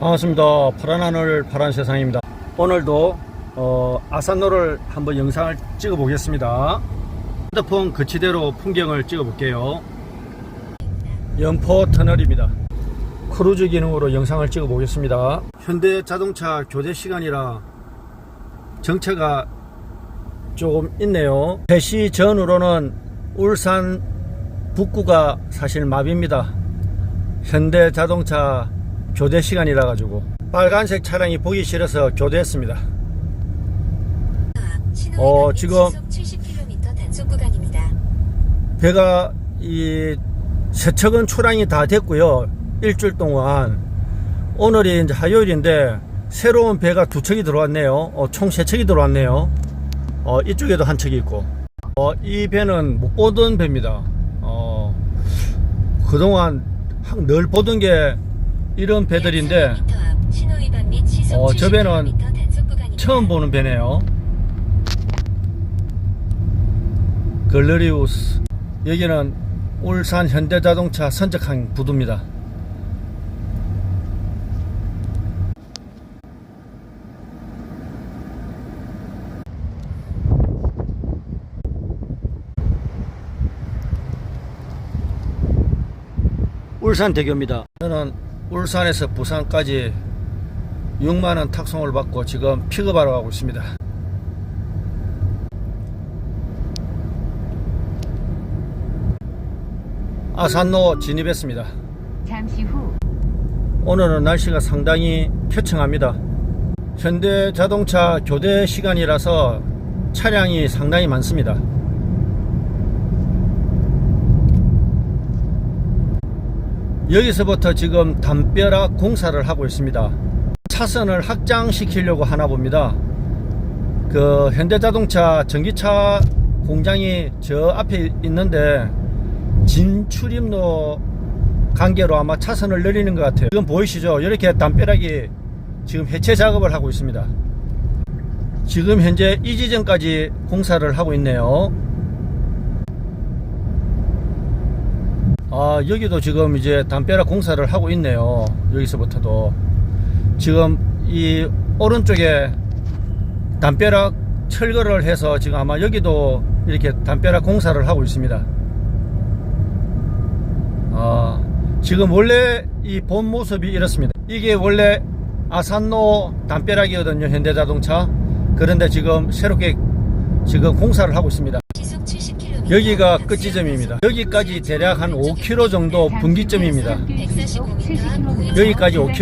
반갑습니다. 파란 하늘 파란 세상입니다. 오늘도 어, 아산로를 한번 영상을 찍어 보겠습니다. 핸드폰 거치대로 풍경을 찍어 볼게요. 연포 터널입니다. 크루즈 기능으로 영상을 찍어 보겠습니다. 현대 자동차 교대 시간이라 정체가 조금 있네요. 3시 전후로는 울산 북구가 사실 마비입니다. 현대 자동차 교대 시간이라 가지고 빨간색 차량이 보기 싫어서 교대했습니다. 어, 어, 지금 지금 70km 단속 구간입니다. 배가 이 세척은 초량이 다 됐고요. 일주일 동안 오늘이 이제 화요일인데 새로운 배가 두 척이 들어왔네요. 어, 총 세 척이 들어왔네요. 어, 이쪽에도 한 척이 있고. 어, 이 배는 못 보던 배입니다. 어, 그동안 항- 늘 보던 게 이런 배들인데 어, 저 배는 처음 보는 배네요. 글러리우스. 여기는 울산 현대자동차 선적항 부두입니다. 울산대교입니다. 저는 울산에서 부산까지 6만원 탁송을 받고 지금 픽업하러 가고 있습니다. 아산로 진입했습니다. 잠시 후 오늘은 날씨가 상당히 쾌청합니다. 현대 자동차 교대 시간이라서 차량이 상당히 많습니다. 여기서부터 지금 담벼락 공사를 하고 있습니다. 차선을 확장시키려고 하나 봅니다. 그 현대자동차 전기차 공장이 저 앞에 있는데 진출입로 관계로 아마 차선을 내리는 것 같아요. 지금 보이시죠? 이렇게 담벼락이 지금 해체 작업을 하고 있습니다. 지금 현재 이 지점까지 공사를 하고 있네요. 아, 여기도 지금 이제 담벼락 공사를 하고 있네요. 여기서부터도. 지금 이 오른쪽에 담벼락 철거를 해서 지금 아마 여기도 이렇게 담벼락 공사를 하고 있습니다. 아, 지금 원래 이 본 모습이 이렇습니다. 이게 원래 아산로 담벼락이거든요. 현대자동차. 그런데 지금 새롭게 지금 공사를 하고 있습니다. 여기가 끝 지점입니다. 여기까지 대략 한 5km 정도 분기점입니다. 145m 여기까지 5km